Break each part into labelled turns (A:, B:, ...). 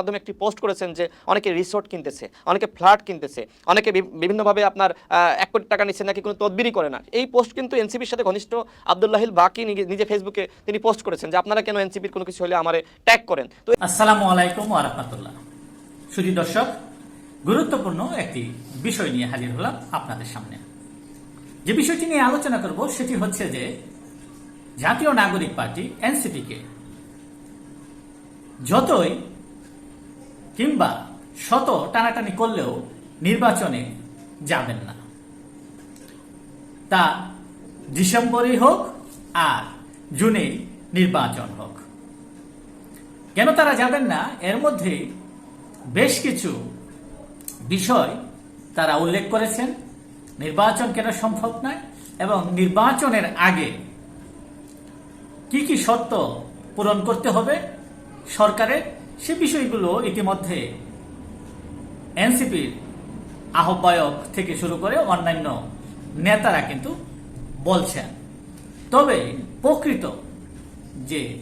A: মাধ্যমে একটি পোস্ট করেছেন যে অনেকে রিসোর্ট কিনতেছে, অনেকে ফ্ল্যাট কিনতেছে, অনেকে বিভিন্নভাবে আপনার এক কোটি টাকা নিচ্ছে নাকি কোনো তদবিরই করে না। এই পোস্ট কিন্তু এনসিপির সাথে ঘনিষ্ঠ আবদুল্লাহিল বাকি নিজে- ফেসবুকে তিনি পোস্ট করেছেন যে আপনারা কেন এনসিপির কোনো কিছু হলে আমারে ট্যাগ করেন। তো
B: আসসালামু আলাইকুম ওয়া রাহমাতুল্লাহ। সুধী দর্শক, গুরুত্বপূর্ণ একটি বিষয় নিয়ে হাজির হলাম আপনাদের সামনে। যে বিষয়টি নিয়ে আলোচনা করব সেটি হচ্ছে যে জাতীয় নাগরিক পার্টি, এনসিপিকে যতই কিংবা শত টানাটানি করলেও নির্বাচনে যাবেন না। তা ডিসেম্বরেই হোক আর জুনে নির্বাচন হোক। কেন তারা যাবেন না? এর মধ্যে বেশ কিছু বিষয় তারা উল্লেখ করেছেন। নির্বাচন কেন সম্ভব নয় এবং নির্বাচনের আগে কি কি শর্ত পূরণ করতে হবে সরকারের? সে বিষয়গুলো ইতিমধ্যে এনসিপির আহ্বায়ক থেকে শুরু করে অন্যান্য নেতারা কিন্তু বলছেন। তবে প্রকৃত যে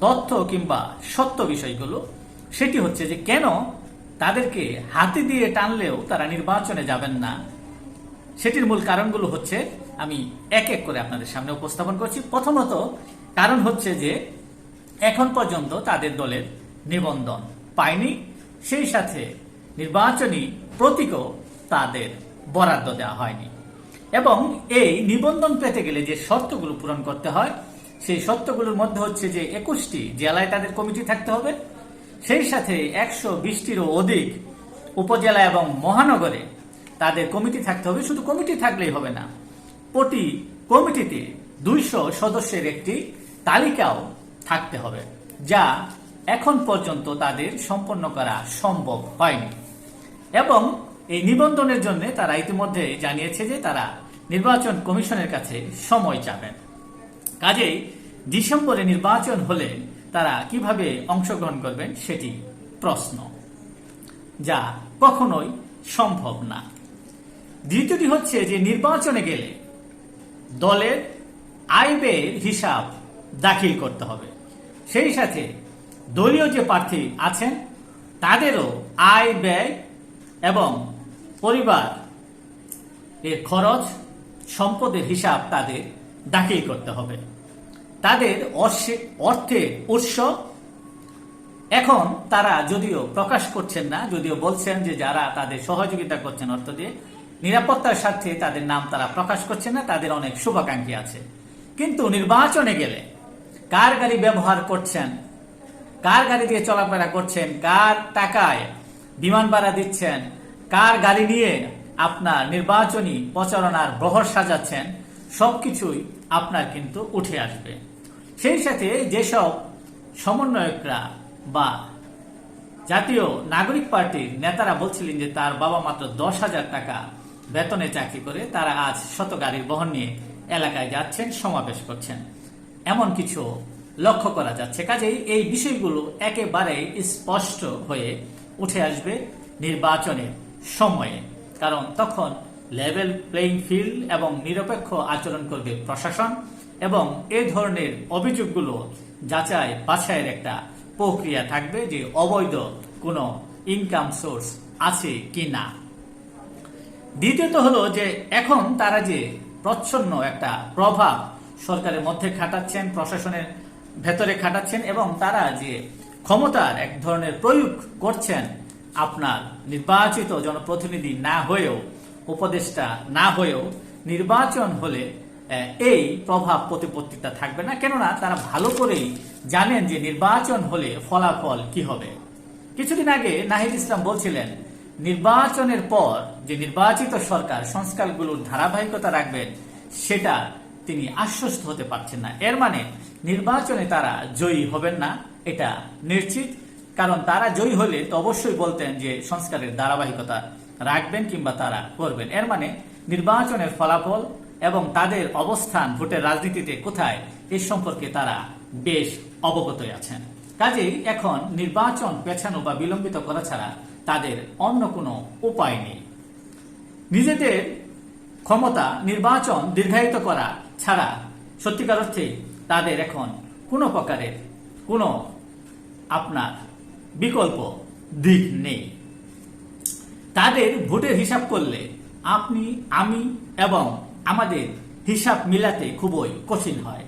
B: তথ্য কিংবা সত্য বিষয়গুলো, সেটি হচ্ছে যে কেন তাদেরকে হাতে দিয়ে টানলেও তারা নির্বাচনে যাবেন না? সেটির মূল কারণগুলো হচ্ছে, আমি এক এক করে আপনাদের সামনে উপস্থাপন করছি। প্রথমত কারণ হচ্ছে যে এখন পর্যন্ত তাদের দলের নিবন্ধন পায়নি। সেই সাথে নির্বাচনী প্রতীকও তাদের বরাদ্দ দেওয়া হয়নি। এবং এই নিবন্ধন পেতে গেলে যে শর্তগুলো পূরণ করতে হয়, সেই শর্তগুলোর মধ্যে হচ্ছে যে একুশটি জেলায় তাদের কমিটি থাকতে হবে। সেই সাথে একশো বিশটিরও অধিক উপজেলা এবং মহানগরে তাদের কমিটি থাকতে হবে। শুধু কমিটি থাকলেই হবে না, প্রতি কমিটিতে দুইশো সদস্যের একটি তালিকাও থাকতে হবে, যা এখন পর্যন্ত তাদের সম্পন্ন করা সম্ভব হয়নি। এবং এই নিবন্ধনের জন্য তারা ইতিমধ্যে জানিয়েছে যে তারা নির্বাচন কমিশনের কাছে সময় চাবেন। কাজেই ডিসেম্বরে নির্বাচন হলে তারা কীভাবে অংশগ্রহণ করবেন সেটি প্রশ্ন, যা কখনোই সম্ভব না। দ্বিতীয়টি হচ্ছে যে নির্বাচনে গেলে দলের আয় ব্যয়ের হিসাব দাখিল করতে হবে। সেই সাথে দলীয় যে প্রার্থী আছেন, তাদেরও আয় ব্যয় এবং পরিবার এর খরচ, সম্পদের হিসাব তাদের দাখিল করতে হবে। তাদের অর্থের উৎস। এখন তারা যদিও প্রকাশ করছেন না, যদিও বলছেন যে যারা তাদের সহযোগিতা করছেন অর্থ দিয়ে, নিরাপত্তার স্বার্থে তাদের নাম তারা প্রকাশ করছেন না, তাদের অনেক শুভাকাঙ্ক্ষী আছে। কিন্তু নির্বাচনে গেলে কার গাড়ি ব্যবহার করছেন কার গাড়ি দিয়ে চলাফেরা করছেন? কার টাকায় বিমান ভাড়া দিচ্ছেন? কার গাড়ি নিয়ে আপনার নির্বাচনী প্রচারণার বহর সাজাচ্ছেন? সবকিছুই আপনার কিন্তু উঠে আসবে। সেই সাথে যেসব সমন্বয়করা বা জাতীয় নাগরিক পার্টির নেতারা বলছিলেন যে তার বাবা মাত্র দশ হাজার টাকা বেতনে চাকরি করে, তারা আজ শত গাড়ির বহন নিয়ে এলাকায় যাচ্ছেন, সমাবেশ করছেন। এমন কিছু লক্ষ্য করা যাচ্ছে। কাজেই এই বিষয়গুলো একেবারে স্পষ্ট হয়ে উঠে আসবে নির্বাচনের সময়ে। কারণ তখন লেভেল প্লেইং ফিল্ড এবং নিরপেক্ষ আচরণ করবে প্রশাসন এবং এ ধরনের অভিযোগগুলো যাচাই বাছাইয়ের একটা প্রক্রিয়া থাকবে যে অবৈধ কোনো ইনকাম সোর্স আছে কি না দ্বিতীয়ত হলো যে এখন তারা যে প্রচ্ছন্ন একটা প্রভাব সরকারের মধ্যে খাটাচ্ছেন প্রশাসনের ভেতরে খাটাচ্ছেন এবং তারা যে ক্ষমতার এক ধরনের প্রয়োগ করছেন, আপনার নির্বাচিত জনপ্রতিনিধি না হয়েও, উপদেষ্টা না হয়েও, নির্বাচন হলে এই প্রভাব প্রতিপত্তিটা থাকবে না। কেননা তারা ভালো করেই জানেন যে নির্বাচন হলে ফলাফল কি হবে। কিছুদিন আগে নাহিদ ইসলাম বলছিলেন, নির্বাচনের পর যে নির্বাচিত সরকার সংস্কারগুলোর ধারাবাহিকতা রাখবেন, সেটা তিনি আশ্বস্ত হতে পারছেন না। এর মানে নির্বাচনে তারা জয়ী হবেন না, এটা নিশ্চিত। কারণ তারা জয়ী হলে তো অবশ্যই বলতেন যে সংস্কারের ধারাবাহিকতা রাখবেন কিংবা তারা করবেন। এর মানে নির্বাচনের ফলাফল এবং তাদের অবস্থান ভোটের রাজনীতিতে কোথায় এ সম্পর্কে তারা বেশ অবগতই আছেন। কাজেই এখন নির্বাচন পেছানো বা বিলম্বিত করা ছাড়া তাদের অন্য কোনো উপায় নেই। নিজেদের ক্ষমতা নির্বাচন দীর্ঘায়িত করা ছাড়া সত্যিকার অর্থে তাদের এখন কোনো প্রকারের কোনো আপনার বিকল্প দিক নেই। তাদের ভোটের হিসাব করলে আপনি, আমি এবং আমাদের হিসাব মিলাতে খুবই কঠিন হয়।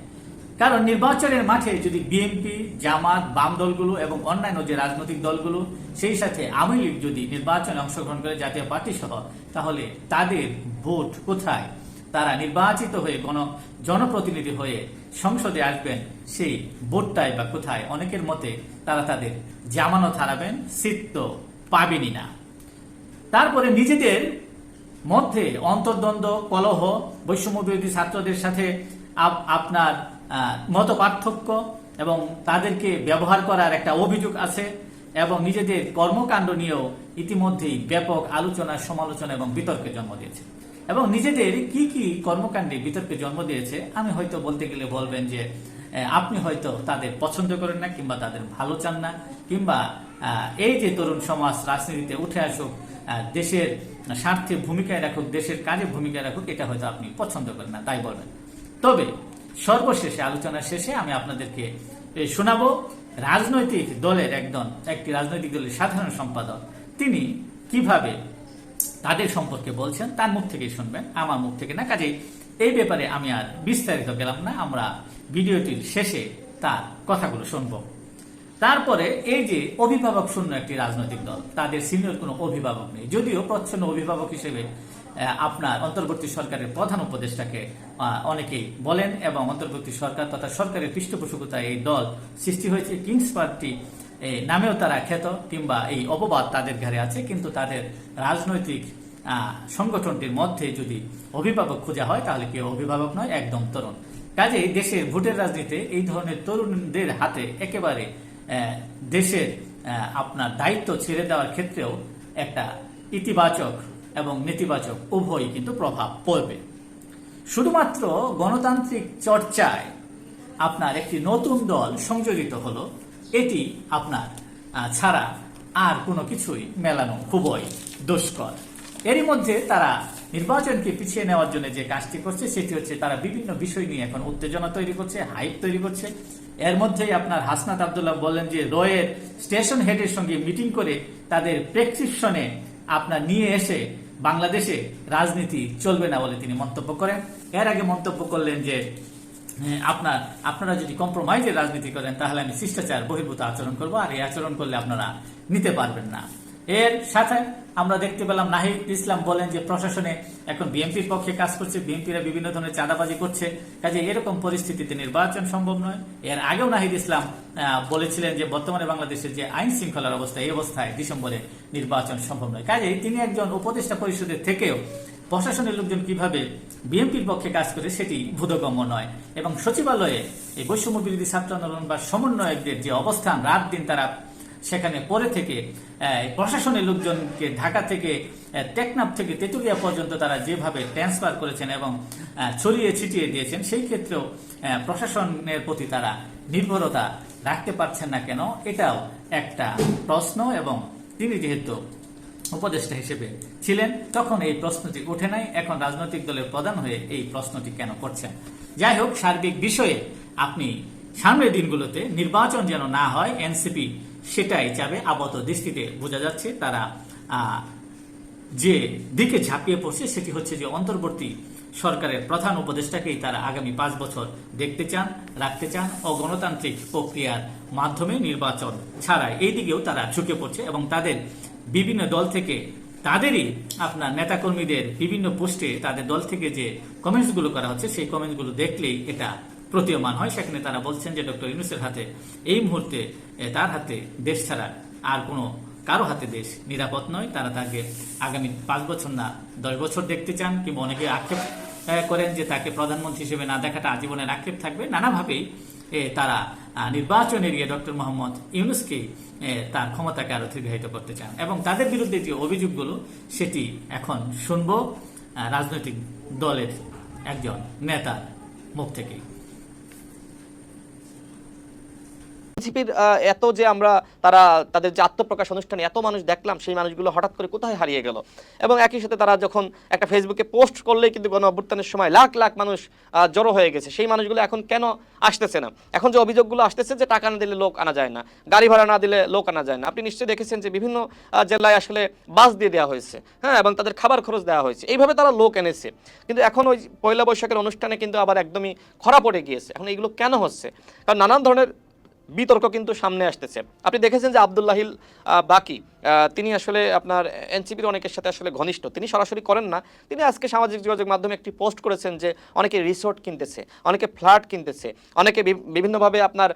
B: কারণ নির্বাচনের মাঠে যদি বিএনপি জামাত, বাম দলগুলো এবং অন্যান্য যে রাজনৈতিক দলগুলো, সেই সাথে আওয়ামী লীগ যদি নির্বাচনে অংশগ্রহণ করে জাতীয় পার্টি সহ তাহলে তাদের ভোট কোথায়? তারা নির্বাচিত হয়ে গণ জনপ্রতিনিধি হয়ে সংসদে আসবেন, সেই ভোটটাই বা কোথায়, অনেকের মতে তারা তাদের জামানত হারাবেন, সিট তো পাবেনই না। তারপরে নিজেদের মধ্যে অন্তর্দ্বন্দ্ব, কলহ, বৈষম্য বিরোধী ছাত্রদের সাথে আপ- আপনার মত পার্থক্য এবং তাদেরকে ব্যবহার করার একটা অভিযোগ আছে এবং নিজেদের কর্মকাণ্ড নিয়েও ইতিমধ্যেই ব্যাপক আলোচনা, সমালোচনা এবং বিতর্কের জন্ম দিয়েছে। এবং নিজেদের কি কি কর্মকাণ্ডে বিতর্কে জন্ম দিয়েছে, আমি হয়তো বলতে গেলে বলবেন যে আপনি হয়তো তাদের পছন্দ করেন না কিংবা তাদের ভালো চান না, কিংবা এই যে তরুণ সমাজ রাজনীতিতে উঠে আসুক দেশের স্বার্থে ভূমিকায় রাখুক, দেশের কাজে ভূমিকা রাখুক, এটা হয়তো আপনি পছন্দ করেন না, তাই বলবেন। তবে সর্বশেষে, আলোচনার শেষে আমি আপনাদেরকে শোনাবো রাজনৈতিক দলের একজন, একটি রাজনৈতিক দলের সাধারণ সম্পাদক। তিনি কীভাবে তাদের সম্পর্কে বলছেন, তার মুখ থেকেই শুনবেন, আমার মুখ থেকে না, কাজেই এই ব্যাপারে আমি আর বিস্তারিত গেলাম না, আমরা ভিডিওটির শেষে তার কথাগুলো শুনব। তারপরে এই যে অভিভাবক শূন্য একটি রাজনৈতিক দল, তাদের সিনিয়র কোনো অভিভাবক নেই, যদিও প্রচ্ছন্ন অভিভাবক হিসেবে আপনার অন্তর্বর্তী সরকারের প্রধান উপদেষ্টাকে অনেকেই বলেন এবং অন্তর্বর্তী সরকার তথা সরকারের পৃষ্ঠপোষকতায় এই দল সৃষ্টি হয়েছে। কিংস পার্টি নামেও তারা খ্যাত কিংবা এই অপবাদ তাদের ঘরে আছে, কিন্তু তাদের রাজনৈতিক সংগঠনটির মধ্যে যদি অভিভাবক খোঁজা হয়, তাহলে কেউ অভিভাবক নয়, একদম তরুণ। কাজেই দেশের ভোটের রাজনীতিতে এই ধরনের তরুণদের হাতে একেবারে দেশের আপনার দায়িত্ব ছেড়ে দেওয়ার ক্ষেত্রেও একটা ইতিবাচক এবং নেতিবাচক উভয়ই কিন্তু প্রভাব পড়বে। শুধুমাত্র গণতান্ত্রিক চর্চায় আপনার একটি নতুন দল সংযোজিত হলো এটি আপনার ছাড়া আর কোনো কিছুই মেলানো খুবই দুষ্কর। এরই মধ্যে তারা নির্বাচনকে পিছিয়ে নেওয়ার জন্য যে কাজটি করছে, সেটি হচ্ছে তারা বিভিন্ন বিষয় নিয়ে এখন উত্তেজনা তৈরি করছে হাইপ তৈরি করছে। এর মধ্যেই আপনার হাসনাত আবদুল্লাহ বললেন যে, রয়ের স্টেশন হেডের সঙ্গে মিটিং করে তাদের প্রেসক্রিপশনে আপনার নিয়ে এসে বাংলাদেশে রাজনীতি চলবে না বলে তিনি মন্তব্য করেন। এর আগে মন্তব্য করলেন যে আপনার, আপনারা যদি কম্প্রোমাইজের রাজনীতি করেন, তাহলে আমি শিষ্টাচার, বহির্ভূত আচরণ করব, আর এই আচরণ করলে আপনারা নিতে পারবেন না। এর সাথে আমরা দেখতে পেলাম নাহিদ ইসলাম বলেন যে প্রশাসনে এখন বিএনপির পক্ষে কাজ করছে, বিএনপিরা বিভিন্ন ধরনের চাঁদাবাজি করছে। কাজে এরকম পরিস্থিতিতে নির্বাচন সম্ভব নয়। এর আগেও নাহিদ ইসলাম বলেছিলেন যে বর্তমানে বাংলাদেশের যে আইন শৃঙ্খলার অবস্থা, এই অবস্থায় ডিসেম্বরে নির্বাচন সম্ভব নয়। কাজে তিনি একজন উপদেষ্টা পরিষদের থেকেও প্রশাসনের লোকজন কীভাবে বিএনপির পক্ষে কাজ করে সেটি বোধগম্য নয়। এবং সচিবালয়ে এই বৈষম্য বিরোধী ছাত্র আন্দোলন বা সমন্বয়কদের যে অবস্থান রাত দিন তারা সেখানে পরে থেকে প্রশাসনের লোকজনকে ঢাকা থেকে টেকনাফ থেকে তেতুলিয়া পর্যন্ত তারা যেভাবে ট্রান্সফার করেছেন এবং ছড়িয়ে ছিটিয়ে দিয়েছেন, সেই ক্ষেত্রেও প্রশাসনের প্রতি তারা নির্ভরতা রাখতে পারছেন না কেন, এটাও একটা প্রশ্ন এবং তিনি যেহেতু উপদেষ্টা হিসেবে ছিলেন। তখন এই প্রশ্নটি ওঠে নাই। এখন রাজনৈতিক দলের প্রধান হয়ে এই প্রশ্নটি কেন করছেন? যাই হোক, সার্বিক বিষয়ে আপনি সামনের দিনগুলোতে নির্বাচন যেন না হয়, এনসিপি সেটাই চাবে আপাত দৃষ্টিতে বোঝা যাচ্ছে তারা যে দিকে ঝাঁপিয়ে পড়ছে সেটি হচ্ছে যে অন্তর্বর্তী সরকারের প্রধান উপদেষ্টাকেই তারা আগামী পাঁচ বছর দেখতে চান, রাখতে চান। ও গণতান্ত্রিক প্রক্রিয়ার মাধ্যমে নির্বাচন ছাড়াই। এই দিকেও তারা ঝুঁকে পড়ছে এবং তাদের বিভিন্ন দল থেকে তাদেরই আপনার নেতাকর্মীদের বিভিন্ন পোস্টে তাদের দল থেকে যে কমেন্টসগুলো করা হচ্ছে, সেই কমেন্টসগুলো দেখলেই এটা প্রতীয়মান হয়। সেখানে তারা বলছেন যে ডক্টর ইউনুসের হাতে এই মুহূর্তে তার হাতে দেশ ছাড়া আর কোনো, কারও হাতে দেশ নিরাপদ নয়। তারা তাকে আগামী পাঁচ বছর না, দশ বছর দেখতে চান কিংবা অনেকে আক্ষেপ করেন যে তাকে প্রধানমন্ত্রী হিসেবে না দেখাটা আজীবনের আক্ষেপ থাকবে। নানাভাবেই তারা নির্বাচন এড়িয়ে ডক্টর মোহাম্মদ ইউনুসকে তার ক্ষমতাকে আরও দীর্ঘায়িত করতে চান। এবং তাদের বিরুদ্ধে যে অভিযোগগুলো, সেটি এখন শুনব রাজনৈতিক দলের একজন নেতার মুখ থেকেই।
A: এনসিপির এত যে আমরা তারা তাদের যে আত্মপ্রকাশ অনুষ্ঠানে এত মানুষ দেখলাম, সেই মানুষগুলো হঠাৎ করে কোথায় হারিয়ে গেল? এবং একই সাথে তারা যখন একটা ফেসবুকে পোস্ট করলেই কিন্তু গণ অভ্যুত্থানের সময় লাখ লাখ মানুষ জড়ো হয়ে গেছে। সেই মানুষগুলো এখন কেন আসতেছে না? এখন যে অভিযোগগুলো আসতেছে যে টাকা না দিলে লোক আনা যায় না, গাড়ি ভাড়া না দিলে লোক আনা যায় না, আপনি নিশ্চয়ই দেখেছেন যে বিভিন্ন জেলায় আসলে বাস দিয়ে দেওয়া হয়েছে হ্যাঁ এবং তাদের খাবার খরচ দেওয়া হয়েছে। এইভাবে তারা লোক এনেছে। কিন্তু এখন ওই পয়লা বৈশাখের অনুষ্ঠানে কিন্তু আবার একদমই খরা পড়ে গিয়েছে। এখন এইগুলো কেন হচ্ছে? কারণ নানান ধরনের বিতর্ক কিন্তু সামনে আসতেছে। আপনি দেখেছেন যে আবদুল্লাহিল বাকি তিনি আসলে আপনার এনসিপির অনেকের সাথে আসলে ঘনিষ্ঠ। তিনি সরাসরি করেন না। তিনি আজকে সামাজিক যোগাযোগ মাধ্যমে একটি পোস্ট করেছেন যে অনেকে রিসোর্ট কিনতেছে, অনেকে ফ্ল্যাট কিনতেছে, অনেকে বিভিন্নভাবে আপনার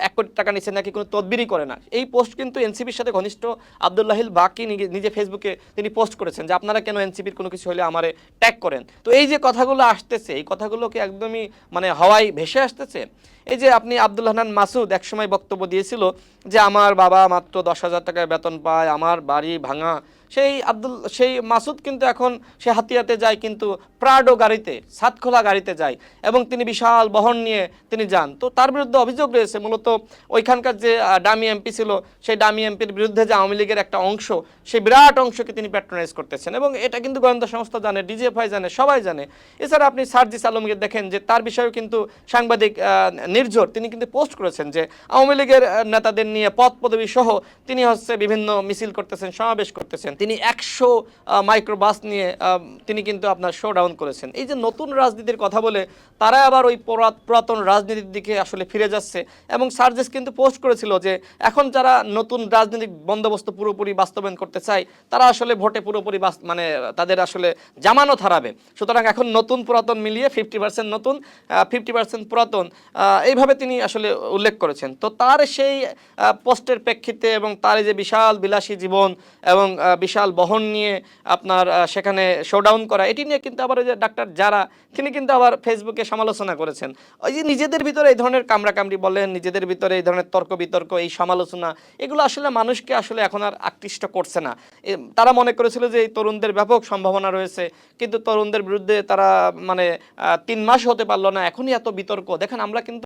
A: এক কোটি টাকা নিচে নাকি কোনো তদবিরই করে না। এই পোস্ট কিন্তু এনসিপির সাথে ঘনিষ্ঠ আবদুল্লাহিল বাকি নিজে- ফেসবুকে তিনি পোস্ট করেছেন যে আপনারা কেন এনসিপির কোনো কিছু হলে আমারে ট্যাগ করেন। তো এই যে কথাগুলো আসতেছে, এই কথাগুলো কি একদমই মানে হাওয়ায় ভেসে আসতেছে। এই যে আপনি আব্দুল হান্নান মাসুদ একসময় বক্তব্য দিয়েছিল যে আমার বাবা মাত্র দশ হাজার টাকায় বেতন পায় আমার বাড়ি ভাঙা সেই আব্দুল, সেই মাসুদ কিন্তু এখন সে হাতিয়াতে যায় কিন্তু প্রাডো গাড়িতে, সাতখোলা গাড়িতে যায় এবং তিনি বিশাল বহন নিয়ে তিনি যান। তো তার বিরুদ্ধে অভিযোগ রয়েছে, মূলত ওইখানকার যে ডামি এমপি ছিল, সেই ডামি এমপির বিরুদ্ধে যে আওয়ামী লীগের একটা অংশ, সেই বিরাট অংশকে তিনি প্যাট্রোনাইজ করতেছেন এবং এটা কিন্তু গোয়েন্দা সংস্থা জানে, ডিজিএফআই জানে, সবাই জানে। এছাড়া আপনি সার্জিস আলমকে দেখেন যে তার বিষয়েও কিন্তু সাংবাদিক নির্ঝর। তিনি কিন্তু পোস্ট করেছেন যে আওয়ামী লীগের নেতাদের নিয়ে পদ পদবী সহ তিনি হচ্ছে বিভিন্ন মিছিল করতেছেন, সমাবেশ করতেছেন। তিনি একশো মাইক্রোবাস নিয়ে তিনি কিন্তু আপনার শো ডাউন করেছেন। এই যে নতুন রাজনীতির কথা বলে তারা আবার ওই পুরাতন রাজনীতির দিকে আসলে ফিরে যাচ্ছে এবং সার্জেস কিন্তু পোস্ট করেছিল যে এখন যারা নতুন রাজনৈতিক বন্দোবস্ত পুরোপুরি বাস্তবায়ন করতে চায়, তারা আসলে ভোটে পুরোপুরি মানে তাদের আসলে জামানত হারাবে। সুতরাং এখন নতুন পুরাতন মিলিয়ে ফিফটি পার্সেন্ট নতুন ফিফটি পার্সেন্ট পুরাতন এইভাবে তিনি আসলে উল্লেখ করেছেন। তো তার সেই পোস্টের প্রেক্ষিতে এবং তার যে বিশাল বিলাসী জীবন এবং বিশাল বহন নিয়ে আপনার সেখানে শোডাউন করা, এটি নিয়ে কিন্তু আবার ওই যে ডাক্তার যারা, তিনি কিন্তু আবার ফেসবুকে সমালোচনা করেছেন। ওই যে নিজেদের ভিতরে এই ধরনের কামড়াকামড়ি বলেন, নিজেদের ভিতরে এই ধরনের তর্ক বিতর্ক এই সমালোচনা, এগুলো আসলে মানুষকে আসলে এখন আর আকৃষ্ট করছে না। তারা মনে করেছিল যে এই তরুণদের ব্যাপক সম্ভাবনা রয়েছে, কিন্তু তরুণদের বিরুদ্ধে তারা মানে তিন মাস হতে পারল না, এখনই এত বিতর্ক। দেখেন আমরা কিন্তু